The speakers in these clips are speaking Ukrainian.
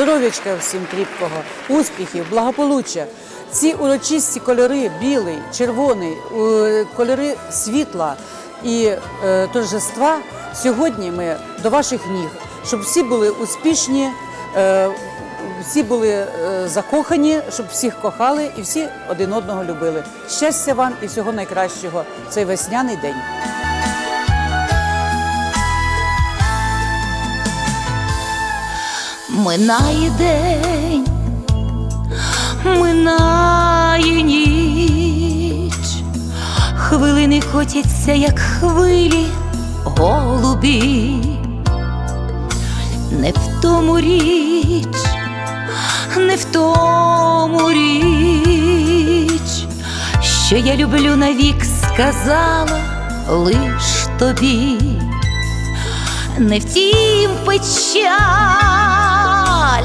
здоров'ячка всім кріпкого, успіхів, благополуччя. Ці урочисті кольори білий, червоний, кольори світла і е, торжества. Сьогодні ми до ваших ніг, щоб всі були успішні, е, всі були е, закохані, щоб всіх кохали і всі один одного любили. Щастя вам і всього найкращого цей весняний день. Минає день, минає ніч, хвилини котяться, як хвилі голубі, не в тому річ, не в тому річ, що я люблю навік, сказала лиш тобі. Не втім печаль,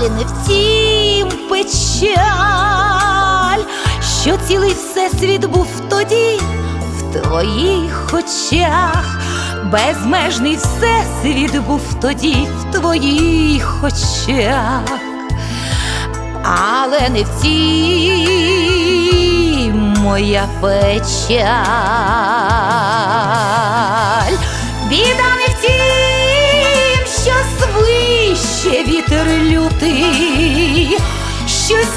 не втім печаль, що цілий всесвіт був тоді в твоїх очах, безмежний всесвіт був тоді в твоїх очах, але не втім моя печаль.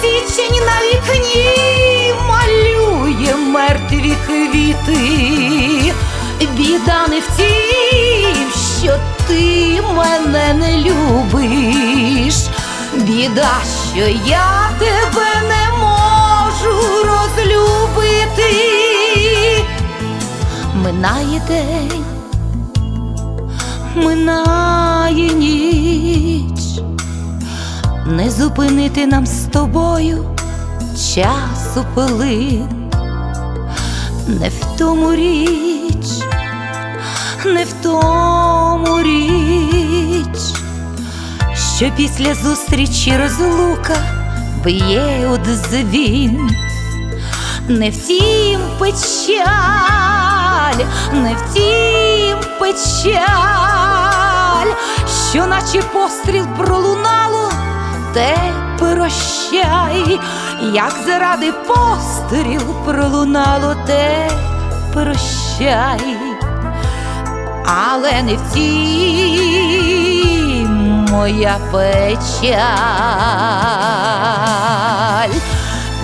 січень на вікні малює мертві квіти. Біда не в тім, що ти мене не любиш. Біда, що я тебе не можу розлюбити. Минає день, минає ніч, не зупинити нам з тобою часу пилин, не в тому річ, не в тому річ, що після зустрічі розлука б'є у дзвін. Не втім печаль, не втім печаль, що наче постріл пролунало, те прощай, як заради постріл пролунало, те прощай, але не втім моя печаль.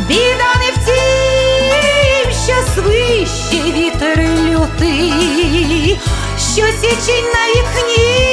Біда не в тім, що свище вітер лютий, що січень на вікні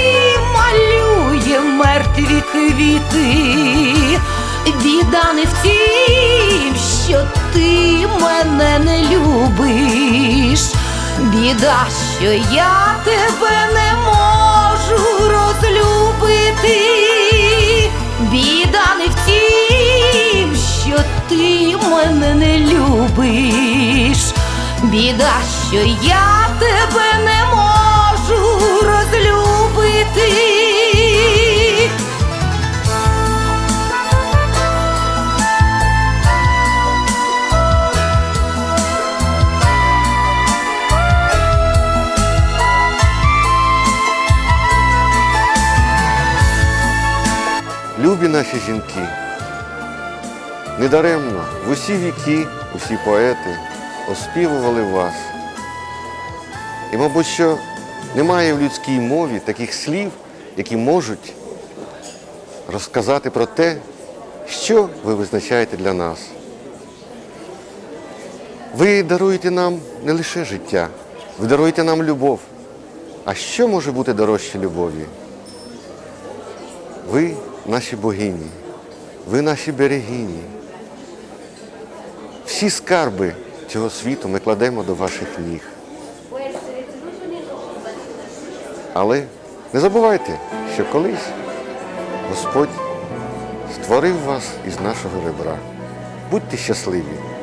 мертві квіти. Біда не в тім, що ти мене не любиш. Біда, що я тебе не можу розлюбити. Біда не в тім, що ти мене не любиш. Біда, що я тебе не можу розлюбити. Любі наші жінки, недаремно в усі віки, усі поети оспівували вас. І, мабуть, що немає в людській мові таких слів, які можуть розказати про те, що ви визначаєте для нас. Ви даруєте нам не лише життя, ви даруєте нам любов. А що може бути дорожче любові? Ви наші богині, ви наші берегині. Всі скарби цього світу ми кладемо до ваших ніг. Але не забувайте, що колись Господь створив вас із нашого ребра. Будьте щасливі!